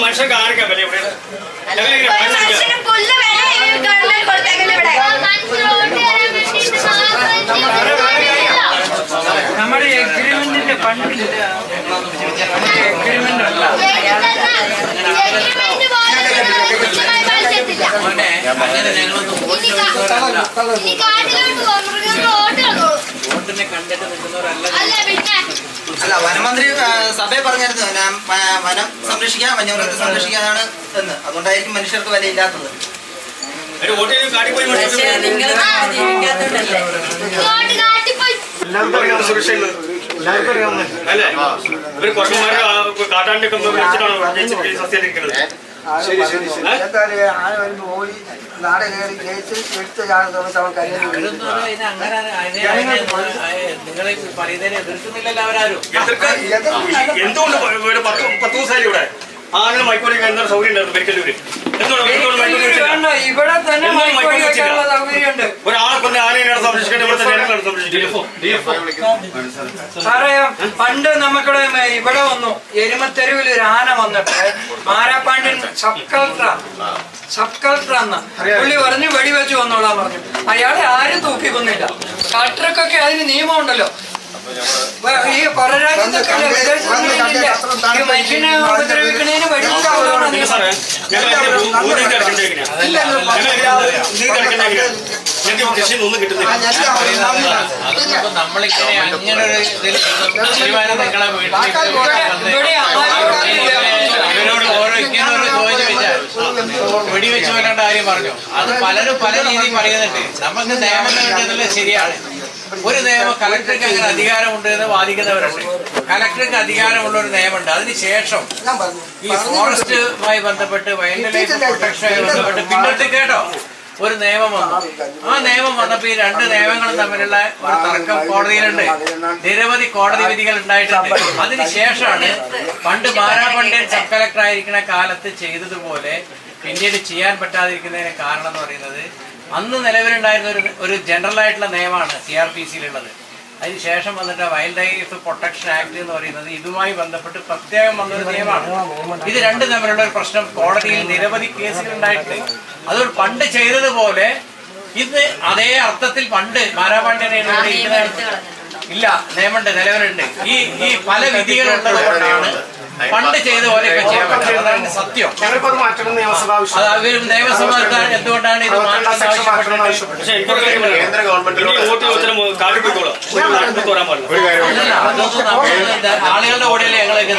മനുഷ്യർക്ക് ആർക്കാ വില ഇവിടെ? നമ്മുടെ എഗ്രിമെന്റിന്റെ ഫണ്ടില്ല എഗ്രിമെന്റ് അല്ല അങ്ങനെ ഞങ്ങളൊന്നും വോട്ടിനെ കണ്ടിട്ട് നിൽക്കുന്നവരല്ല അല്ല വനമന്ത്രി സഭയെ പറഞ്ഞിരുന്നു വനം സംരക്ഷിക്കാം വന്യമൃഗത്തെ സംരക്ഷിക്കാനാണ് എന്ന്. അതുകൊണ്ടായിരിക്കും മനുഷ്യർക്ക് വില ഇല്ലാത്തത് എല്ലാവർക്കും അറിയാം സുരക്ഷ എല്ലാവർക്കും അറിയാവുന്ന സുരക്ഷയിൽ എല്ലാവർക്കും അറിയാവുന്ന അല്ലേ? ശരി ശരി ശരി. എന്തായാലും ആന വരുമ്പോ ഓടി നാടെ കയറി ജയിച്ച് എടുത്ത അവൻ അവരാരും. എന്തുകൊണ്ട് പത്ത് പത്ത് ദിവസമായി ഇവിടെ? ആനകൾ മൈക്കോളി എന്താണ് സൗകര്യം ഉണ്ടായിരുന്നു പെരിക്കല്ലൂര് എന്തുകൊണ്ട് മൈക്കോടി ഇവിടെ തന്നെ മൈക്കോടി മൈക്കോടി ഒരാളെ സാറേ പണ്ട് നമുക്കിവിടെ ഇവിടെ വന്നു എരുമത്തെരുവിൽ ഒരു ആന വന്നിട്ട് മാരാപ്പാണ്ടിൻ സബ് കളക്ടർ സബ് കളക്ടർ അന്ന് പുള്ളി പറഞ്ഞു വെടിവെച്ച് വന്നോളാൻ പറഞ്ഞു. അയാളെ ആരും തൂക്കിക്കൊന്നില്ല കളക്ടർക്കൊക്കെ അതിന് നിയമം ഉണ്ടല്ലോ ഈ പുറ രാജ്യത്തൊക്കെ ഇല്ല, വിദേശത്തൊന്നും ഇല്ല. ഈ മനുഷ്യനെ ഉപദ്രവിക്കണേന് വെടിവെച്ചാവുന്നതാണ് ഞങ്ങൾക്ക് ഒന്നും കിട്ടുന്നില്ല. നമ്മളിങ്ങനെ അങ്ങനെ ഒരു ഇതിൽ തീരുമാനം നിങ്ങളെ. ഇവരോട് ഓരോ ഇങ്ങനെ ചോദിച്ചു. വെച്ചാൽ വെടിവെച്ച് കൊല്ലേണ്ട കാര്യം പറഞ്ഞു? അത് പലരും പല രീതിയിൽ പറയുന്നുണ്ട്. നമുക്ക് നിയമം ഉണ്ടെന്നുള്ളത് ശരിയാണ്. ഒരു നിയമം കലക്ടർക്ക് അങ്ങനെ അധികാരമുണ്ട് എന്ന് വാദിക്കുന്നവരുണ്ട്. കലക്ടർക്ക് അധികാരമുള്ള ഒരു നിയമമുണ്ട്. അതിനുശേഷം ഞാൻ പറഞ്ഞു. ഈ ഫോറസ്റ്റുമായി ബന്ധപ്പെട്ട് വൈൽഡ് ലൈഫ് പ്രൊട്ടക്ഷനുമായി ബന്ധപ്പെട്ട് പിന്നോട്ട് കേട്ടോ. ഒരു നിയമം വന്നു. ആ നിയമം വന്നപ്പോ ഈ രണ്ട് നിയമങ്ങളും തമ്മിലുള്ള ഒരു തർക്കം കോടതിയിലുണ്ട്. നിരവധി കോടതി വിധികൾ ഉണ്ടായിട്ടുണ്ട്. അതിനുശേഷമാണ് പണ്ട് മാരാപണ്ഡ്യൻ സബ് കളക്ടർ ആയിരിക്കുന്ന കാലത്ത് ചെയ്തതുപോലെ പിന്നീട് ചെയ്യാൻ പറ്റാതിരിക്കുന്നതിന് കാരണം എന്ന് പറയുന്നത് അന്ന് നിലവിലുണ്ടായിരുന്ന ഒരു ഒരു ജനറൽ ആയിട്ടുള്ള നിയമമാണ് സി ആർ പി സിയിലുള്ളത് അതിനുശേഷം വന്നിട്ട് വൈൽഡ് ലൈഫ് പ്രൊട്ടക്ഷൻ ആക്ട് എന്ന് പറയുന്നത് ഇതുമായി ബന്ധപ്പെട്ട് പ്രത്യേകം വന്നൊരു നിയമമാണ്. ഇത് രണ്ടും തമ്മിലുള്ള ഒരു പ്രശ്നം കോടതിയിൽ നിരവധി കേസുകൾ ഉണ്ടായിട്ടുണ്ട്. അതുകൊണ്ട് പണ്ട് ചെയ്തതുപോലെ ഇന്ന് അതേ അർത്ഥത്തിൽ പണ്ട് മാരാപാണ്ഡ്യനെ ഇവിടെ ഇരിക്കുന്ന ഇല്ല നിയമമുണ്ട് നിലവിലുണ്ട്. ഈ ഈ പല വിധികളുള്ളത് കൊണ്ടാണ് പണ്ട് ചെയ്ത പോലെയൊക്കെ ചെയ്യാൻ പറ്റുന്നതാണ് സത്യം. അത് അവരും നിയമസഭ എന്തുകൊണ്ടാണ് ഇത് ആവശ്യപ്പെട്ടത്? അതൊന്നും നമ്മൾ ആളുകളുടെ കൂടെയല്ലേ ഞങ്ങളൊക്കെ